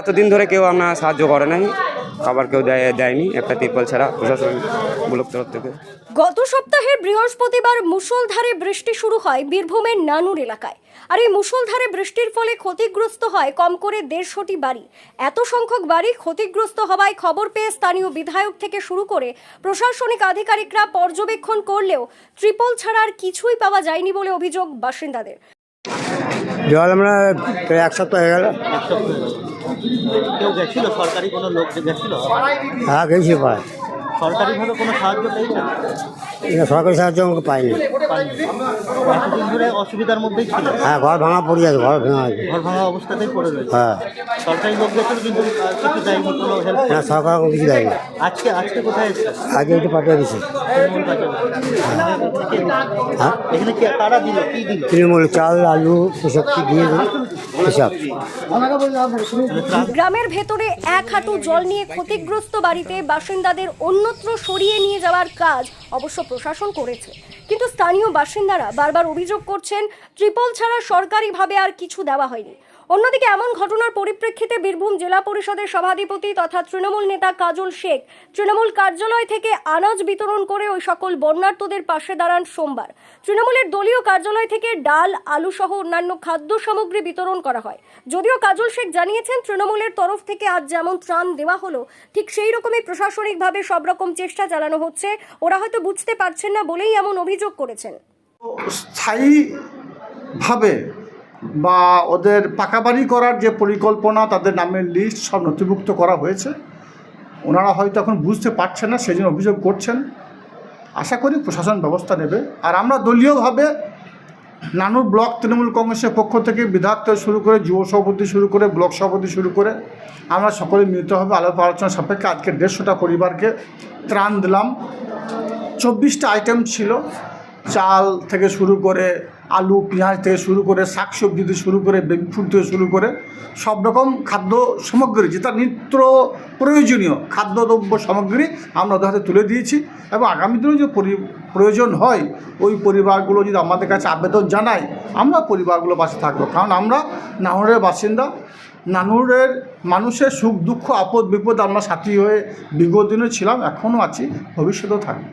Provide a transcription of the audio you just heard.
এতদিন ধরে কেউ আপনার সাহায্য করে নাই। খাবার কেউ দেয়, দেয়নি, একটা তিরপল ছাড়া প্রশাসন তরফ থেকে। গত সপ্তাহের বৃহস্পতিবার মুষলধারে বৃষ্টি শুরু হয় বীরভূমের নানুর এলাকায়। আর এই মুষলধারে বৃষ্টির ফলে ক্ষতিগ্রস্ত হয় কম করে দেড়শোটি বাড়ি। এত সংখ্যক বাড়ি ক্ষতিগ্রস্ত হওয়ায় খবর পেয়ে স্থানীয় বিধায়ক থেকে শুরু করে প্রশাসনিক আধিকারিকরা পর্যবেক্ষণ করলেও ত্রিপল ছাড়া আর কিছুই পাওয়া যায়নি বলে অভিযোগ বাসিন্দাদের। জল আমরা প্রায় এক সপ্তাহ হয়ে গেল। কেউ গেছিল? সরকারি কোনো লোক গেছিল? হ্যাঁ গেছি পায় সরকারিভাবে কোনো সাহায্য পেয়েছেন? সরকারি সাহায্য আমাকে পাইনি। পাননি। এতদিন ধরে অসুবিধার মধ্যেই ছিল হ্যাঁ ঘর ভাঙা পড়ে আছে ঘর ভাঙা আছে ঘর ভাঙা অবস্থাতেই পড়ে রয়েছে। হ্যাঁ। সরকারি লোক গেছিল কিন্তু আহ, কিছু দেয়নি কোনো হেল্প না সরকার কিছু দেয়নি। আজকে আজকে কোথায় এসছে আগে একটু পাঠিয়ে দিছি তৃণমূল কাজে হ্যাঁ। এখানে কি কারা দিল? কি দিল? তৃণমূল চাল আলু এসব কি দিয়ে দিল? এসব। গ্রামের ভেতরে এক হাঁটু জল নিয়ে ক্ষতিগ্রস্ত বাড়িতে বাসিন্দাদের অন্যত্র সরিয়ে নিয়ে যাওয়ার কাজ অবশ্য প্রশাসন করেছে। কিন্তু স্থানীয় বাসিন্দারা বারবার অভিযোগ করছেন ট্রিপল ছাড়া সরকারিভাবে আর কিছু দেওয়া হয়নি। অন্যদিকে এমন ঘটনার পরিপ্রেক্ষিতে বীরভূম জেলা পরিষদের সভাধিপতি তথা তৃণমূল নেতা কাজল শেখ তৃণমূল কার্যালয় থেকে আনাজ বিতরণ করে ওই সকল বন্যার্তদের পাশে দাঁড়ান সোমবার। তৃণমূলের দলীয় কার্যালয় থেকে ডাল, আলু সহ অন্যান্য খাদ্য সামগ্রী বিতরণ করা হয়। যদিও কাজল শেখ জানিয়েছেন, তৃণমূলের তরফ থেকে আজ যেমন ত্রাণ দেওয়া হলো, ঠিক সেই রকমই প্রশাসনিকভাবে সব রকম চেষ্টা চালানো হচ্ছে। ওরা হয়তো বুঝতে পারছেন না বলেই এমন অভিযোগ করেছেন। স্থায়ীভাবে বা ওদের পাকাবাড়ি করার যে পরিকল্পনা তাদের নামের লিস্ট সব নথিভুক্ত করা হয়েছে। ওনারা হয়তো এখন বুঝতে পারছেন না সেই জন্য অভিযোগ করছেন। আশা করি প্রশাসন ব্যবস্থা নেবে। আর আমরা দলীয়ভাবে নানুর ব্লক তৃণমূল কংগ্রেসের পক্ষ থেকে বিধায়ক থেকে শুরু করে, যুব সভাপতি শুরু করে, ব্লক সভাপতি শুরু করে, আমরা সকলে মিলিতভাবে আলোপ আলোচনা সাপেক্ষে আজকে দেড়শোটা পরিবারকে ত্রাণ দিলাম। চব্বিশটা আইটেম ছিল। চাল থেকে শুরু করে আলু, পেঁয়াজ থেকে শুরু করে শাকসবজি থেকে শুরু করে বেবি ফুড থেকে শুরু করে সব রকম খাদ্য সামগ্রী, যেটা নিত্য প্রয়োজনীয় খাদ্যদ্রব্য সামগ্রী আমরা ওদের হাতে তুলে দিয়েছি এবং আগামী দিনে যে পরি, প্রয়োজন হয়, ওই পরিবারগুলো যদি আমাদের কাছে আবেদন জানায়, আমরা পরিবারগুলো পাশে থাকব। কারণ আমরা নাহরের বাসিন্দা, নানুরের মানুষের সুখ, দুঃখ, আপদ, বিপদ আমরা সাথী হয়ে বিগত দিনে ছিলাম, এখনও আছি, ভবিষ্যতেও থাকব।